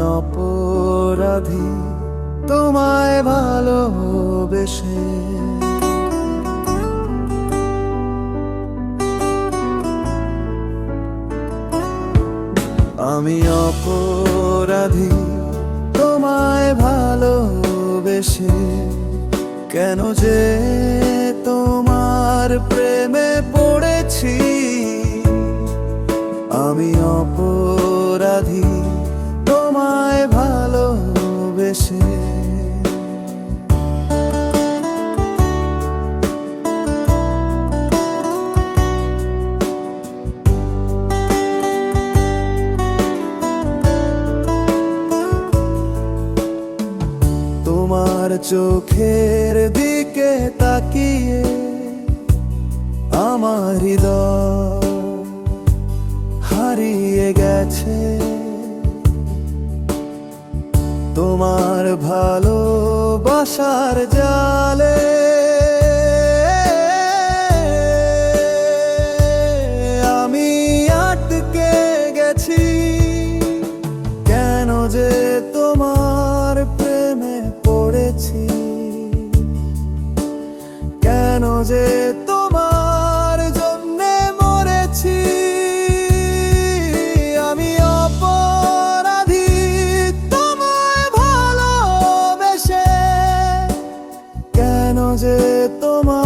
অপরাধী তোমায় ভালোবেসে। আমি অপরাধী তোমায় ভালোবেসে। কেন যে তোমার প্রেমে পড়েছি আমি অপরাধী। তোমার চোখের দিকে তাকিয়ে আমার হারিয়ে গেছে। তোমার ভালোবাসার জালে যে তোমার জন্যে মরেছি আমি অপরাধী তোমায় ভালোবেসে। কেন যে তোমার